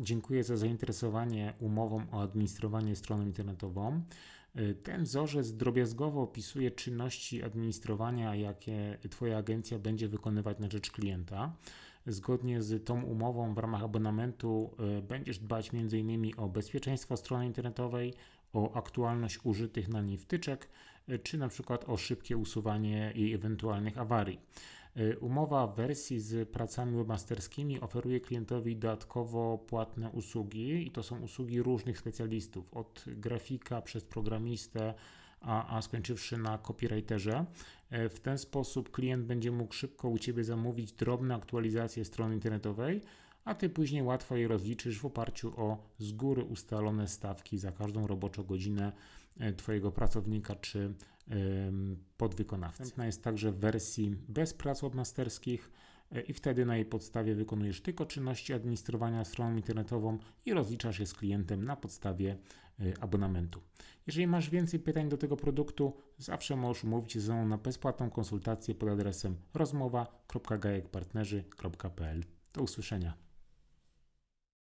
dziękuję za zainteresowanie umową o administrowanie stroną internetową. Y, Ten wzorzec drobiazgowo opisuje czynności administrowania, jakie Twoja agencja będzie wykonywać na rzecz klienta. Zgodnie z tą umową w ramach abonamentu y, będziesz dbać m.in. o bezpieczeństwo strony internetowej, o aktualność użytych na niej wtyczek, y, czy na przykład o szybkie usuwanie jej ewentualnych awarii. Y, Umowa w wersji z pracami webmasterskimi oferuje klientowi dodatkowo płatne usługi i to są usługi różnych specjalistów, od grafika przez programistę, a, a skończywszy na copywriterze. Y, W ten sposób klient będzie mógł szybko u Ciebie zamówić drobne aktualizacje strony internetowej, a Ty później łatwo je rozliczysz w oparciu o z góry ustalone stawki za każdą roboczą godzinę e, Twojego pracownika czy podwykonawcy. Następna jest także w wersji bez prac webmasterskich e, i wtedy na jej podstawie wykonujesz tylko czynności administrowania stroną internetową i rozliczasz je z klientem na podstawie e, abonamentu. Jeżeli masz więcej pytań do tego produktu, zawsze możesz umówić się ze mną na bezpłatną konsultację pod adresem rozmowa.gajekpartnerzy.pl. Do usłyszenia.